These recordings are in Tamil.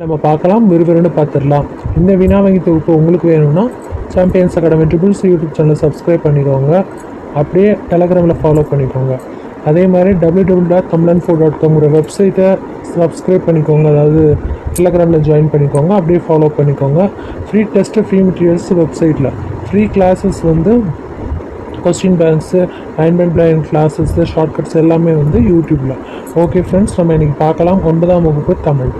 நம்ம பார்க்கலாம். விறுவிறுன்னு பார்த்துடலாம். இந்த வினா வங்கி தொகுப்பு உங்களுக்கு வேணும்னா சாம்பியன்ஸ் அகாடமி ட்ரிபிள்ஸ் யூடியூப் சேனலை சப்ஸ்கிரைப் பண்ணிக்கோங்க. அப்படியே டெலகிராமில் ஃபாலோ பண்ணிக்கோங்க. அதே மாதிரி W W dot Tamizhan four dot காம்ங்கிற வெப்சைட்டை சப்ஸ்கிரைப் பண்ணிக்கோங்க. அதாவது டெலகிராமில் ஜாயின் பண்ணிக்கோங்க. அப்படியே ஃபாலோ பண்ணிக்கோங்க. ஃப்ரீ டெஸ்ட்டு ஃப்ரீ மெட்டீரியல்ஸ் வெப்சைட்டில் ஃப்ரீ கிளாஸஸ் வந்து question banks assignment plain short shortcuts எல்லாமே வந்து யூடியூப்பில் ஓகே ஃப்ரெண்ட்ஸ் நம்ம இன்றைக்கி பார்க்கலாம். ஒன்பதாம் வகுப்பு தமிழ்.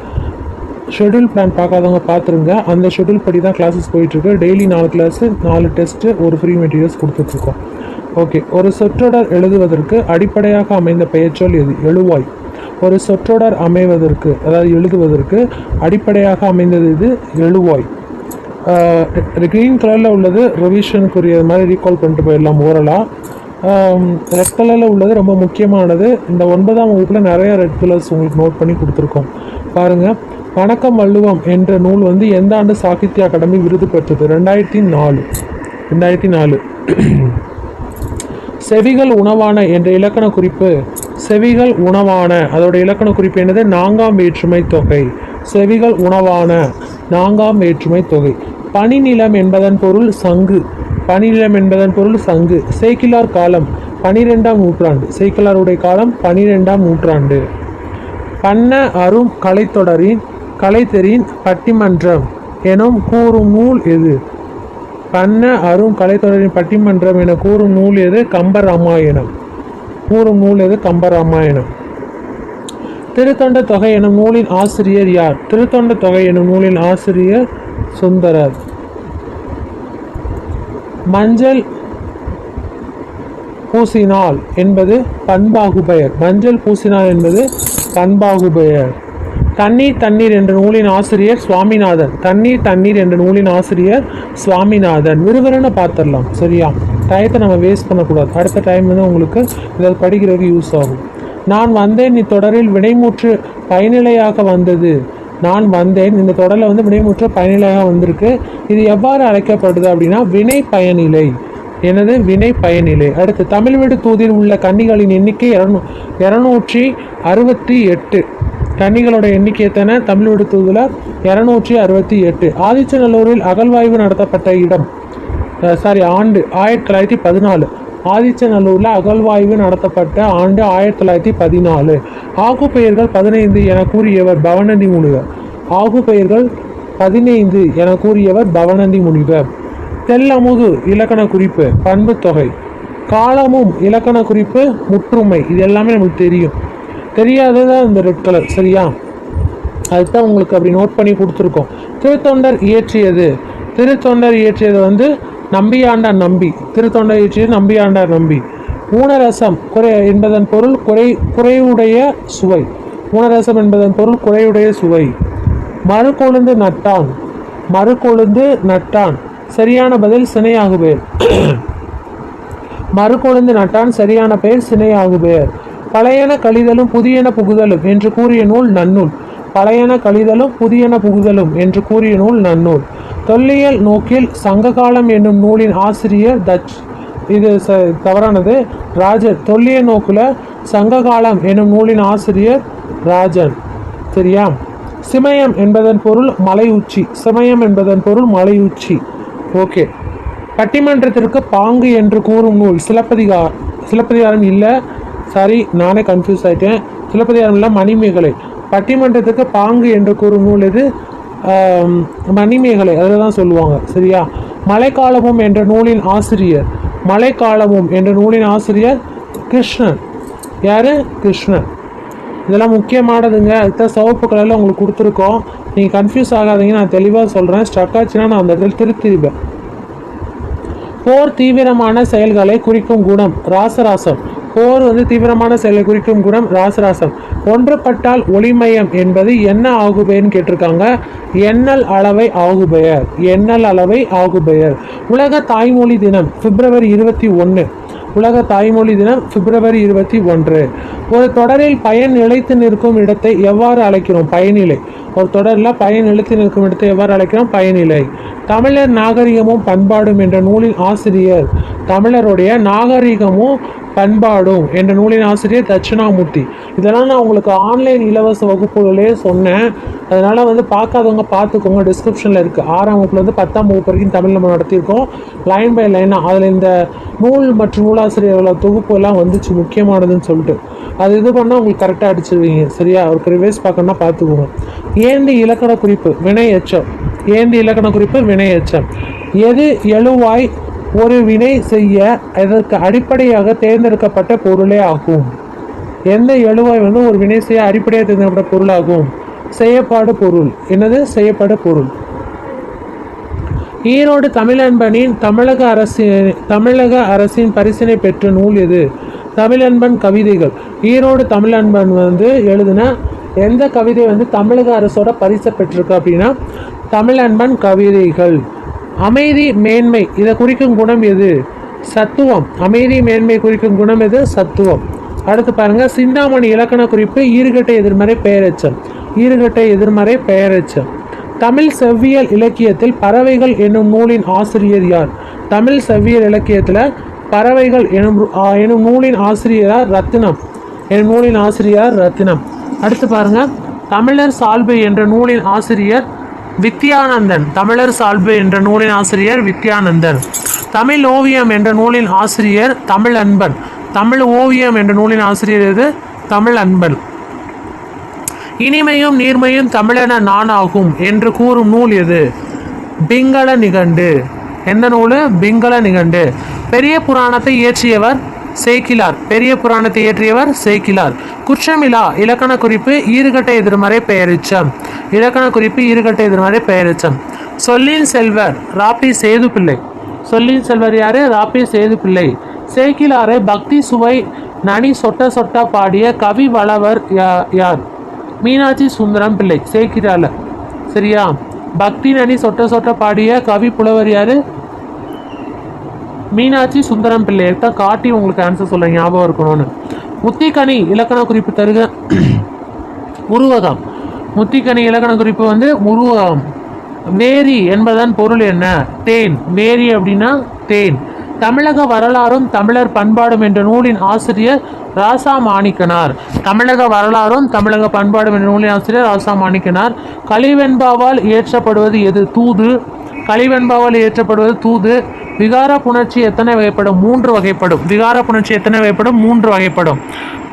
ஷெட்யூல் பிளான் பார்க்காதவங்க பார்த்துருங்க. அந்த ஷெட்யூல் படி தான் கிளாஸஸ் போயிட்டுருக்கு. டெய்லி நாலு கிளாஸு நாலு டெஸ்ட்டு ஒரு ஃப்ரீ மெட்டீரியல்ஸ் கொடுத்துட்ருக்கோம். ஓகே ஒரு சொற்றொடர் எழுதுவதற்கு அடிப்படையாக அமைந்த பெயர்ச்சொல் எது? எழுவாய். ஒரு சொற்றொடர் அமைவதற்கு அதாவது எழுதுவதற்கு அடிப்படையாக அமைந்தது இது எழுவாய். க்ரீன் கலரில் உள்ளது. ரிவிஷனுக்குரிய மாதிரி ரீகால் பண்ணிட்டு போயிடலாம் ஓரலாக ரெட் கலரில் உள்ளது ரொம்ப முக்கியமானது. இந்த ஒன்பதாம் வகுப்பில் நிறைய ரெட் கலர்ஸ் உங்களுக்கு நோட் பண்ணி கொடுத்துருக்கோம். பாருங்கள் வணக்கம் வள்ளுவம் என்ற நூல் வந்து எந்த ஆண்டு சாகித்ய அகாடமி விருது பெற்றது? ரெண்டாயிரத்தி நாலு. ரெண்டாயிரத்தி நாலு. செவிகள் உணவான என்ற இலக்கண குறிப்பு. செவிகள் உணவான. அதோட இலக்கண குறிப்பு என்னது? நான்காம் வேற்றுமை தொகை. செவிகள் உணவான. நான்காம் வேற்றுமை தொகை. பனிநிலம் என்பதன் பொருள் சங்கு. பனிநிலம் என்பதன் பொருள் சங்கு. சேக்கிலார் காலம் பனிரெண்டாம் நூற்றாண்டு. சேக்கிலாருடைய காலம் பனிரெண்டாம் நூற்றாண்டு. பண்ண அரும் கலைத்தொடரின் கலைத்தெறின் பட்டிமன்றம் எனும் கூறும் நூல் எது? பண்ண அரும் கலைத்தொடரின் பட்டிமன்றம் என கூறும் நூல் எது? கம்ப ராமாயணம் கூறும் நூல் எது? கம்ப ராமாயணம் திருத்தொண்ட தொகை எனும் நூலின் ஆசிரியர் யார்? திருத்தொண்ட தொகை எனும் நூலின் ஆசிரியர் சுந்தரர். மஞ்சள் பூசினால் என்பது பண்பாகுபெயர். மஞ்சள் பூசினால் என்பது பண்பாகுபெயர். தண்ணீர் தண்ணீர் என்ற நூலின் ஆசிரியர் சுவாமிநாதன். தண்ணீர் தண்ணீர் என்ற நூலின் ஆசிரியர் சுவாமிநாதன். விறுவிறுன்னு பார்த்துடலாம். சரியா? டயத்தை நம்ம வேஸ்ட் பண்ணக்கூடாது. அடுத்த டைம் வந்து உங்களுக்கு இதை படிக்கிறதுக்கு யூஸ் ஆகும். நான் வந்தேன் இத்தொடரில் வினைமுற்று பயனிலையாக வந்தது. நான் வந்தேன் இந்த தொடரில் வந்து வினைமுற்று பயனிலையாக வந்திருக்கு. இது எவ்வாறு அழைக்கப்படுது அப்படின்னா வினை பயனிலை. எனது வினை பயனிலை. அடுத்து தமிழ் வீடு தூதில் உள்ள கன்னிகளின் எண்ணிக்கை இரநூ இரநூற்றி அறுபத்தி எட்டு. டன்னிகளோட எண்ணிக்கை எத்தனை? தமிழ் வீடு இரநூற்றி அறுபத்தி எட்டு. ஆதிச்சநல்லூரில் அகழ்வாய்வு நடத்தப்பட்ட இடம் சாரி ஆண்டு ஆயிரத்தி தொள்ளாயிரத்தி பதினாலு. ஆதிச்சநல்லூரில் அகழ்வாய்வு நடத்தப்பட்ட ஆண்டு ஆயிரத்தி தொள்ளாயிரத்தி பதினாலு. ஆகு பெயர்கள் பதினைந்து என கூறியவர் பவனந்தி முனிவர். ஆகு பெயர்கள் பதினைந்து என கூறியவர் பவனந்தி முனிவர். தெல்லமுது இலக்கண குறிப்பு பண்பு தொகை. காலமும் இலக்கண குறிப்பு முற்றுமை. இது எல்லாமே நமக்கு தெரியும். தெரியாதது இந்த ரெட் கலர் சரியா? அதுதான் உங்களுக்கு அப்படி நோட் பண்ணி கொடுத்துருக்கோம். திருத்தொண்டர் இயற்றியது. திருத்தொண்டர் இயற்றியது வந்து நம்பியாண்டார் நம்பி. திருத்தொண்டர் இயற்றியது நம்பியாண்டார் நம்பி. ஊனரசம் குறை என்பதன் பொருள் குறை குறைவுடைய சுவை. ஊனரசம் என்பதன் பொருள் குறையுடைய சுவை. மறுகொழுந்து நட்டான். மறுகொழுந்து நட்டான். சரியான பதில் சினையாகுபேர். மறுகொழுந்து நட்டான். சரியான பெயர் சினையாகுபேர். பழையன கழிதலும் புதியன புகுதலும் என்று கூறிய நூல் நன்னூல். பழையன கழிதலும் புதியன புகுதலும் என்று கூறிய நூல் நன்னூல். தொல்லியல் நோக்கில் சங்ககாலம் என்னும் நூலின் ஆசிரியர் தச் இது ச தவறானது. ராஜன் தொல்லிய நோக்கில் சங்ககாலம் என்னும் நூலின் ஆசிரியர் ராஜன். சரியா? சிமயம் என்பதன் பொருள் மலை உச்சி சிமயம் என்பதன் பொருள் மலை உச்சி ஓகே. பட்டிமன்றத்திற்கு பாங்கு என்று கூறும் நூல். சிலப்பதிகார் சிலப்பதிகாரம் இல்லை. சாரி நானே கன்ஃபியூஸ் ஆயிட்டேன். சிலப்பதிகாரம் மணிமேகலை. பட்டிமன்றத்துக்கு பாங்கு என்று கூறும் நூல் இது மணிமேகலை. அதில் தான் சொல்லுவாங்க. சரியா? மழைக்காலமும் என்ற நூலின் ஆசிரியர். மழைக்காலமும் என்ற நூலின் ஆசிரியர் கிருஷ்ணன். யாரு? கிருஷ்ணன். இதெல்லாம் முக்கியமானதுங்க. அதுதான் சிவப்பு கலரில் உங்களுக்கு கொடுத்துருக்கோம். நீங்கள் கன்ஃபியூஸ் ஆகாதீங்க. நான் தெளிவாக சொல்கிறேன் ஸ்ட்ரக் ஆச்சுன்னா நான் அந்த இடத்துல திருத்திடுவேன். போர் தீவிரமான செயல்களை குறிக்கும் குணம். ராசராசம். போர் வந்து தீவிரமான செயலை குறிக்கும் குணம் ராசராசம். ஒன்றுபட்டால் ஒளிமயம் என்பது என்ன ஆகுபெயர்னு கேட்டிருக்காங்க? எண்ணல் அளவை ஆகுபெயர். எண்ணல் அளவை ஆகுபெயர். உலக தாய்மொழி தினம் பிப்ரவரி இருபத்தி ஒன்று உலக தாய்மொழி தினம் பிப்ரவரி இருபத்தி ஒன்று. ஒரு தொடரில் பயன் நிலைத்து நிற்கும் இடத்தை எவ்வாறு அழைக்கிறோம்? பயனிலை. ஒரு தொடரில் பயன் நிலைத்து நிற்கும் இடத்தை எவ்வாறு அழைக்கிறோம்? பயனிலை. தமிழர் நாகரிகமும் பண்பாடும் என்ற நூலின் ஆசிரியர் தமிழருடைய நாகரிகமும் பண்பாடும் என்ற நூலின் ஆசிரியர் தட்சிணாமூர்த்தி. இதெல்லாம் நான் உங்களுக்கு ஆன்லைன் இலவச வகுப்புகளே சொன்னேன். அதனால் வந்து பார்க்காதவங்க பார்த்துக்கோங்க. டிஸ்கிரிப்ஷனில் இருக்குது ஆறாம் வகுப்புலேருந்து பத்தாம் வகுப்பு வரைக்கும் தமிழ் நம்ம நடத்தியிருக்கோம். லைன் பை லைனாக அதில் இந்த நூல் மற்றும் நூலாசிரியர்களோட தொகுப்பு எல்லாம் வந்துச்சு. முக்கியமானதுன்னு சொல்லிட்டு. அது இது பண்ணால் உங்களுக்கு கரெக்டாக அடிச்சிருவீங்க. சரியா? ஒரு ரிவைஸ் பார்க்கணும்னா பார்த்துக்கோங்க. ஏந்தி இலக்கண குறிப்பு வினை எச்சம் ஏந்தி இலக்கண குறிப்பு வினை எச்சம் எது எழுவாய் ஒரு வினை செய்ய அதற்கு அடிப்படையாக தேர்ந்தெடுக்கப்பட்ட பொருளே ஆகும். எந்த எழுவாய் வந்து ஒரு வினை செய்ய அடிப்படையாக தேர்ந்தெடுக்கப்பட்ட பொருளாகும்? செய்யப்பாடு பொருள். என்னது? செய்யப்பாடு பொருள். ஈரோடு தமிழன்பனின் தமிழக அரசு தமிழக அரசின் பரிசினை பெற்ற நூல் எது? தமிழன்பன் கவிதைகள். ஈரோடு தமிழன்பன் வந்து எழுதின எந்த கவிதை வந்து தமிழக அரசோட பரிசை பெற்றிருக்கு அப்படின்னா தமிழன்பன் கவிதைகள். அமைதி மேன்மை இதை குறிக்கும் குணம் எது? சத்துவம். அமைதி மேன்மை குறிக்கும் குணம் எது? சத்துவம். அடுத்து பாருங்க சிந்தாமணி இலக்கண குறிப்பு ஈறுகட்டை எதிர்மறை பெயரெச்சம் ஈறுகட்டை எதிர்மறை பெயரெச்சம் தமிழ் செவ்வியல் இலக்கியத்தில் பறவைகள் என்னும் நூலின் ஆசிரியர் யார்? தமிழ் செவ்வியல் இலக்கியத்தில் பறவைகள் எனும் எனும் நூலின் ஆசிரியரார் ரத்தினம். எனும் நூலின் ஆசிரியர் ரத்தினம். அடுத்து பாருங்க தமிழர் சால்பு என்ற நூலின் ஆசிரியர் வித்யானந்தன் தமிழர் சால்பு என்ற நூலின் ஆசிரியர் வித்யானந்தன். தமிழ் ஓவியம் என்ற நூலின் ஆசிரியர் தமிழ் அன்பன் தமிழ் ஓவியம் என்ற நூலின் ஆசிரியர் எது? தமிழ் அன்பன் இனிமையும் நீர்மையும் தமிழென நானாகும் என்று கூறும் நூல் எது? பிங்கள நிகண்டு. எந்த நூல்? பிங்கள நிகண்டு. பெரிய புராணத்தை இயற்றியவர் சேக்கிலார் பெரிய புராணத்தை இயற்றியவர் சேக்கிலார். குற்றமிலா இலக்கண குறிப்பு ஈறுகட்ட எதிர்மறை பெயரிச்சம். இலக்கண குறிப்பு ஈறுகட்ட எதிர்மறை பெயரிச்சம். சொல்லின் செல்வர் ராப்பி சேது பிள்ளை சொல்லின் செல்வர் யாரு? ராப்பி சேது பிள்ளை சேக்கிலாரை பக்தி சுவை நனி சொட்ட சொட்டா பாடிய கவி வளவர் யா- யார்? மீனாட்சி சுந்தரம் பிள்ளை சேக்கிரால சரியா? பக்தி நனி சொட்ட சொட்ட பாடிய கவி புலவர் யாரு? மீனாட்சி சுந்தரம் பிள்ளை தான் காட்டி உங்களுக்கு ஆன்சர் சொல்ல ஞாபகம் இருக்கணும்னு. முத்திக்கனி இலக்கண குறிப்பு தருக. உருவகம் முத்திக்கனி இலக்கண குறிப்பு வந்து உருவகம் வேரி என்பதன் பொருள் என்ன? தேன். வேரி அப்படின்னா தேன். தமிழக வரலாறும் தமிழர் பண்பாடும் என்ற நூலின் ஆசிரியர் ராசா மாணிக்கனார் தமிழக வரலாறும் தமிழக பண்பாடும் என்ற நூலின் ஆசிரியர் ராசா மாணிக்கனார் கலிவெண்பாவால் இயற்றப்படுவது எது? தூது. கலிவெண்பாவால் இயற்றப்படுவது தூது விகார புணர்ச்சி எத்தனை வகைப்படும்? மூன்று வகைப்படும். விகார புணர்ச்சி எத்தனை வகைப்படும்? மூன்று வகைப்படும்.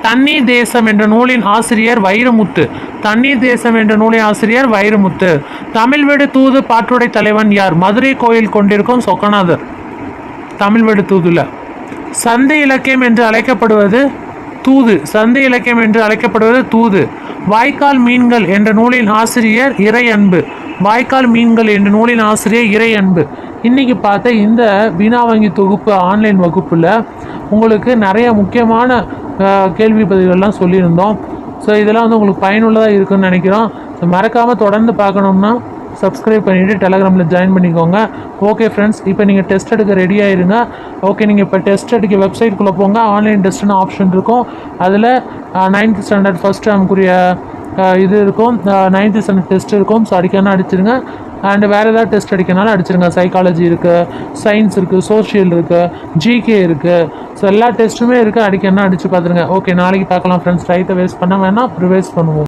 தண்ணீர் தேசம் என்ற நூலின் ஆசிரியர் வைரமுத்து. தண்ணீர் தேசம் என்ற நூலின் ஆசிரியர் வைரமுத்து. தமிழ் வீடு தூது பாட்டுடை தலைவன் யார்? மதுரை கோயில் கொண்டிருக்கும் சொக்கநாதர். தமிழ்வெடு தூதுல. சந்தை இலக்கியம் என்று அழைக்கப்படுவது தூது. சந்தை இலக்கியம் என்று அழைக்கப்படுவது தூது. வாய்க்கால் மீன்கள் என்ற நூலின் ஆசிரியர் இறை அன்பு வாய்க்கால் மீன்கள் என்ற நூலின் ஆசிரியர் இறை அன்பு. இன்றைக்கி பார்த்த இந்த வீணா வங்கி தொகுப்பு ஆன்லைன் வகுப்பில் உங்களுக்கு நிறைய முக்கியமான கேள்வி பதில்கள்லாம் சொல்லியிருந்தோம். ஸோ இதெல்லாம் வந்து உங்களுக்கு பயனுள்ளதாக இருக்குன்னு நினைக்கிறோம். ஸோ மறக்காமல் தொடர்ந்து பார்க்கணும்னா சப்ஸ்கிரைப் பண்ணிவிட்டு டெலகிராமில் ஜாயின் பண்ணிக்கோங்க. ஓகே ஃப்ரெண்ட்ஸ் இப்போ நீங்கள் டெஸ்ட் எடுக்க ரெடி ஆயிருங்க. ஓகே நீங்கள் இப்போ டெஸ்ட் எடுக்க வெப்சைட்குள்ளே போங்க. ஆன்லைன் டெஸ்ட்னு ஆப்ஷன் இருக்கும். அதில் நைன்த் ஸ்டாண்டர்ட் ஃபஸ்ட் டேமுக்குரிய இது இருக்கும். நைன்த்து ஸ்டாண்டர்ட் டெஸ்ட் இருக்கும். ஸோ அடிக்கணும் அடிச்சிருங்க. அண்ட் வேறு ஏதாவது டெஸ்ட் அடிக்கனாலும் அடிச்சிருங்க. சைக்காலஜி இருக்குது சயின்ஸ் இருக்குது சோஷியல் இருக்குது ஜிகே இருக்குது ஸோ எல்லா டெஸ்ட்டுமே இருக்குது அடிக்கணும் அடித்து பார்த்துருங்க. ஓகே நாளைக்கு பார்க்கலாம் ஃப்ரெண்ட்ஸ் டைத்தை வேஸ்ட் பண்ண வேணாம் ரிவைஸ் பண்ணுவோம்.